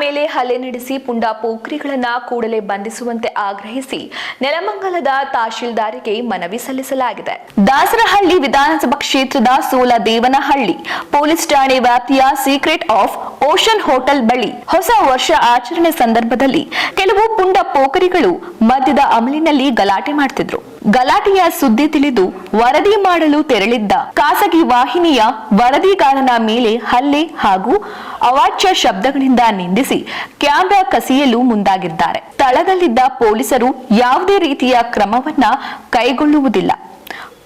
ಮೇಲೆ ಹಲ್ಲೆ ನಡೆಸಿ ಪುಂಡ ಪೋಖರಿಗಳನ್ನ ಕೂಡಲೇ ಬಂಧಿಸುವಂತೆ ಆಗ್ರಹಿಸಿ ನೆಲಮಂಗಲದ ತಹಶೀಲ್ದಾರಿಗೆ ಮನವಿ ಸಲ್ಲಿಸಲಾಗಿದೆ. ದಾಸರಹಳ್ಳಿ ವಿಧಾನಸಭಾ ಕ್ಷೇತ್ರದ ಸೋಲ ದೇವನಹಳ್ಳಿ ಪೊಲೀಸ್ ಠಾಣೆ ವ್ಯಾಪ್ತಿಯ ಸೀಕ್ರೆಟ್ ಆಫ್ ಓಷನ್ ಹೋಟೆಲ್ ಬಳಿ ಹೊಸ ವರ್ಷ ಆಚರಣೆ ಸಂದರ್ಭದಲ್ಲಿ ಕೆಲವು ಪುಂಡ ಪೋಖರಿಗಳು ಮದ್ಯದ ಅಮಲಿನಲ್ಲಿ ಗಲಾಟೆ ಮಾಡ್ತಿದ್ರು. ಗಲಾಟೆಯ ಸುದ್ದಿ ತಿಳಿದು ವರದಿ ಮಾಡಲು ತೆರಳಿದ್ದ ಖಾಸಗಿ ವಾಹಿನಿಯ ವರದಿಗಾರನ ಮೇಲೆ ಹಲ್ಲೆ ಹಾಗೂ ಅವಾಚ್ಯ ಶಬ್ದಗಳಿಂದ ನಿಂದಿಸಿ ಕ್ಯಾಮೆರಾ ಕಸಿಯಲು ಮುಂದಾಗಿದ್ದಾರೆ. ಸ್ಥಳದಲ್ಲಿದ್ದ ಪೊಲೀಸರು ಯಾವುದೇ ರೀತಿಯ ಕ್ರಮವನ್ನ ಕೈಗೊಳ್ಳುವುದಿಲ್ಲ.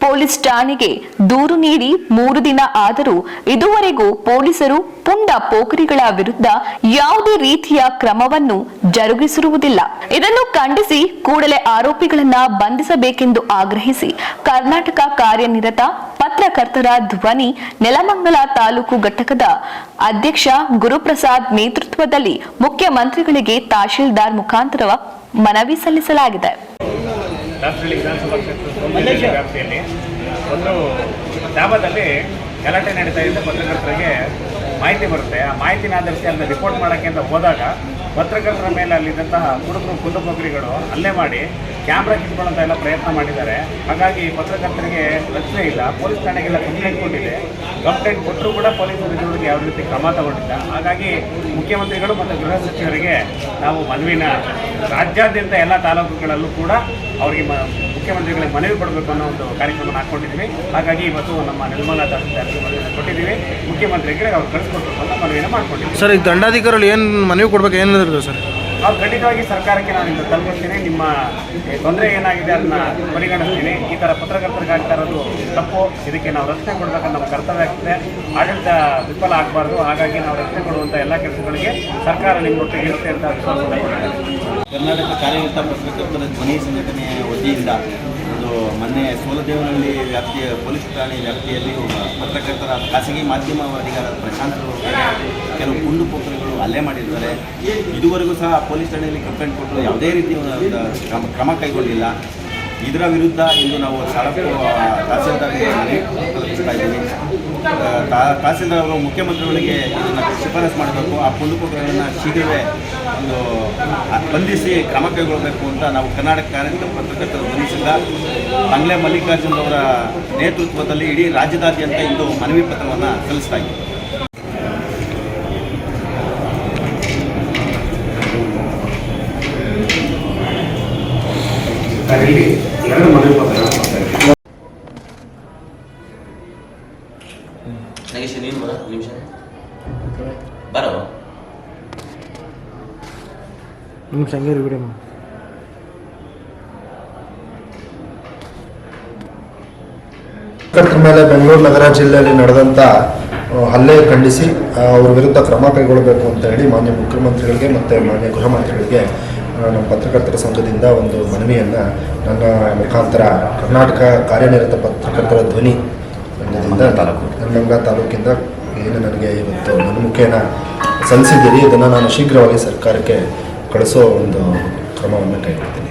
ಪೊಲೀಸ್ ಠಾಣೆಗೆ ದೂರು ನೀಡಿ ಮೂರು ದಿನ ಆದರೂ ಇದುವರೆಗೂ ಪೊಲೀಸರು ಪುಂಡ ಪೋಖರಿಗಳ ವಿರುದ್ಧ ಯಾವುದೇ ರೀತಿಯ ಕ್ರಮವನ್ನು ಜರುಗಿಸಿರುವುದಿಲ್ಲ. ಇದನ್ನು ಖಂಡಿಸಿ ಕೂಡಲೇ ಆರೋಪಿಗಳನ್ನ ಬಂಧಿಸಬೇಕೆಂದು ಆಗ್ರಹಿಸಿ ಕರ್ನಾಟಕ ಕಾರ್ಯನಿರತ ಪತ್ರಕರ್ತರ ಧ್ವನಿ ನೆಲಮಂಗಲ ತಾಲೂಕು ಘಟಕದ ಅಧ್ಯಕ್ಷ ಗುರುಪ್ರಸಾದ್ ನೇತೃತ್ವದಲ್ಲಿ ಮುಖ್ಯಮಂತ್ರಿಗಳಿಗೆ ತಹಶೀಲ್ದಾರ್ ಮುಖಾಂತರ ಮನವಿ ಸಲ್ಲಿಸಲಾಗಿದೆ. ಗಲಾಟೆ ನಡೀತಾ ಪತ್ರಕರ್ತರಿಗೆ ಮಾಹಿತಿ ಬರುತ್ತೆ. ಆ ಮಾಹಿತಿನ ಆಧರಿಸಿ ಅಲ್ಲಿ ರಿಪೋರ್ಟ್ ಮಾಡೋಕ್ಕೆ ಅಂತ ಹೋದಾಗ ಪತ್ರಕರ್ತರ ಮೇಲೆ ಅಲ್ಲಿದ್ದಂತಹ ಕುಡುಕರು ಕುಂದುಪಕ್ರಿಗಳು ಹಲ್ಲೆ ಮಾಡಿ ಕ್ಯಾಮ್ರಾ ಕಿತ್ಕೊಳ್ಳೋಂಥ ಎಲ್ಲ ಪ್ರಯತ್ನ ಮಾಡಿದ್ದಾರೆ. ಹಾಗಾಗಿ ಪತ್ರಕರ್ತರಿಗೆ ರಕ್ಷಣೆ ಇಲ್ಲ. ಪೊಲೀಸ್ ಠಾಣೆಗೆಲ್ಲ ಕಂಪ್ಲೇಂಟ್ ಕೊಟ್ಟಿದೆ. ಕಂಪ್ಲೇಂಟ್ ಕೊಟ್ಟರು ಕೂಡ ಪೊಲೀಸರು ಇದುವರೆಗೆ ಯಾವ ರೀತಿ ಕ್ರಮ ತಗೊಂಡಿಲ್ಲ. ಹಾಗಾಗಿ ಮುಖ್ಯಮಂತ್ರಿಗಳು ಮತ್ತು ಗೃಹ ಸಚಿವರಿಗೆ ನಾವು ಮನವಿನ ರಾಜ್ಯಾದ್ಯಂತ ಎಲ್ಲ ತಾಲೂಕುಗಳಲ್ಲೂ ಕೂಡ ಅವರಿಗೆ ಮುಖ್ಯಮಂತ್ರಿಗಳಿಗೆ ಮನವಿ ಕೊಡಬೇಕು ಅನ್ನೋ ಒಂದು ಕಾರ್ಯಕ್ರಮ ಹಾಕ್ಕೊಂಡಿದ್ದೀವಿ. ಹಾಗಾಗಿ ಇವತ್ತು ನಮ್ಮ ನಿರ್ಮಲಾ ತಹಸೀಲ್ದಾರ್ಗೆ ಮನವಿಯನ್ನು ಕೊಟ್ಟಿದ್ದೀವಿ. ಮುಖ್ಯಮಂತ್ರಿಗಳಿಗೆ ಅವ್ರು ಕಳಿಸ್ಕೊಡ್ಬೇಕು ಅನ್ನೋ ಮನವಿಯನ್ನು ಮಾಡ್ಕೊಂಡಿದ್ದೀವಿ. ಸರ್ ಈಗ ದಂಡಾಧಿಕಾರಿಗಳು ಏನು ಮನವಿ ಕೊಡಬೇಕು, ಏನು ಹೇಳಿದ್ರು ಸರ್? ನಾವು ಖಂಡಿತವಾಗಿ ಸರ್ಕಾರಕ್ಕೆ ನಾನು ಇಂದು ತಲುಪಿಸ್ತೀನಿ. ನಿಮ್ಮ ತೊಂದರೆ ಏನಾಗಿದೆ ಅದನ್ನ ಪರಿಗಣಿಸ್ತೀನಿ. ಈ ಥರ ಪತ್ರಕರ್ತರಿಗೆ ಆಗ್ತಾ ಇರೋದು ತಪ್ಪು. ಇದಕ್ಕೆ ನಾವು ರಕ್ಷಣೆ ಕೊಡಬೇಕಂತ ನಮ್ಮ ಕರ್ತವ್ಯ ಆಗ್ತದೆ. ಆಡಳಿತ ವಿಫಲ ಆಗಬಾರ್ದು. ಹಾಗಾಗಿ ನಾವು ರಕ್ಷಣೆ ಕೊಡುವಂಥ ಎಲ್ಲ ಕೆಲಸಗಳಿಗೆ ಸರ್ಕಾರ ನಿಮ್ಮೊಟ್ಟಿಗೆ ಇರುತ್ತೆ ಅಂತ. ಕರ್ನಾಟಕ ಕಾರ್ಯನಿರತ ಪತ್ರಕರ್ತರ ಧ್ವನಿ ಸಂಘಟನೆಯ ವತಿಯಿಂದ ಒಂದು ಮೊನ್ನೆ ಸೋಲದೇವನಹಳ್ಳಿ ವ್ಯಾಪ್ತಿಯ ಪೊಲೀಸ್ ಠಾಣೆ ವ್ಯಾಪ್ತಿಯಲ್ಲಿ ಪತ್ರಕರ್ತರ ಖಾಸಗಿ ಮಾಧ್ಯಮ ಅಧಿಕಾರ ಪ್ರಶಾಂತ್ ಕೆಲವು ಪೋಖರಿಗಳು ಹಲ್ಲೆ ಮಾಡಿದ್ದಾರೆ ಇದುವರೆಗೂ ಸಹ ಪೊಲೀಸ್ ಠಾಣೆಯಲ್ಲಿ ಕಂಪ್ಲೇಂಟ್ ಕೊಟ್ಟು ಯಾವುದೇ ರೀತಿಯ ಕ್ರಮ ಕೈಗೊಂಡಿಲ್ಲ. ಇದರ ವಿರುದ್ಧ ಇಂದು ನಾವು ತಾಲೂಕು ತಹಸೀಲ್ದಾರ್ಗೆ ಕಲ್ಪಿಸ್ತಾ ಇದ್ದೀವಿ. ತಹಸೀಲ್ದಾರ್ ಅವರು ಮುಖ್ಯಮಂತ್ರಿಗಳಿಗೆ ಇದನ್ನು ಶಿಫಾರಸು ಮಾಡಬೇಕು. ಆ ಕುಂದುಪುತ್ರಗಳನ್ನು ಶೀಘ್ರವೇ ಒಂದು ಬಂಧಿಸಿ ಕ್ರಮ ಕೈಗೊಳ್ಳಬೇಕು ಅಂತ ನಾವು ಕರ್ನಾಟಕ ಕಾರ್ಯಕ್ರಮ ಪತ್ರಕರ್ತರ ಬಂಧಿಸಿದ್ದ ಬಂಗ್ಲೆ ಮಲ್ಲಿಕಾರ್ಜುನ್ ಅವರ ನೇತೃತ್ವದಲ್ಲಿ ಇಡೀ ರಾಜ್ಯದಾದ್ಯಂತ ಇಂದು ಮನವಿ ಪತ್ರವನ್ನು ಸಲ್ಲಿಸ್ತಾ ಇದ್ದೀವಿ. ನಗೇಶ್ ನೀನು ಬರೋ ನಿಮಿಷ. ಬರೋ. ನಿಮ್ಮ ಸಂಗೀತ ವಿಡಿಯೋ ಮಾಡಿ. ಪತ್ರಕರ್ತರ ಮೇಲೆ ಬೆಂಗಳೂರು ನಗರ ಜಿಲ್ಲೆಯಲ್ಲಿ ನಡೆದಂತ ಹಲ್ಲೆ ಖಂಡಿಸಿ ಅವ್ರ ವಿರುದ್ಧ ಕ್ರಮ ಕೈಗೊಳ್ಳಬೇಕು ಅಂತ ಹೇಳಿ ಮಾನ್ಯ ಮುಖ್ಯಮಂತ್ರಿಗಳಿಗೆ ಮತ್ತೆ ಮಾನ್ಯ ಗೃಹ ಮಂತ್ರಿಗಳಿಗೆ ನಮ್ಮ ಪತ್ರಕರ್ತರ ಸಂಘದಿಂದ ಒಂದು ಮನವಿಯನ್ನು ನನ್ನ ಮುಖಾಂತರ ಕರ್ನಾಟಕ ಕಾರ್ಯನಿರತ ಪತ್ರಕರ್ತರ ಧ್ವನಿ ಸಂಘದಿಂದ ತಾಲೂಕು. ನನ್ನಂಗ ತಾಲೂಕಿಂದ ಏನು ನನಗೆ ಇವತ್ತು ನನ್ನ ಮುಖೇನ ಸಲ್ಲಿಸಿದ್ದೀರಿ ಇದನ್ನು ನಾನು ಶೀಘ್ರವಾಗಿ ಸರ್ಕಾರಕ್ಕೆ ಕಳಿಸೋ ಒಂದು ಕ್ರಮವನ್ನು ಕೈಗೊಳ್ತೀನಿ.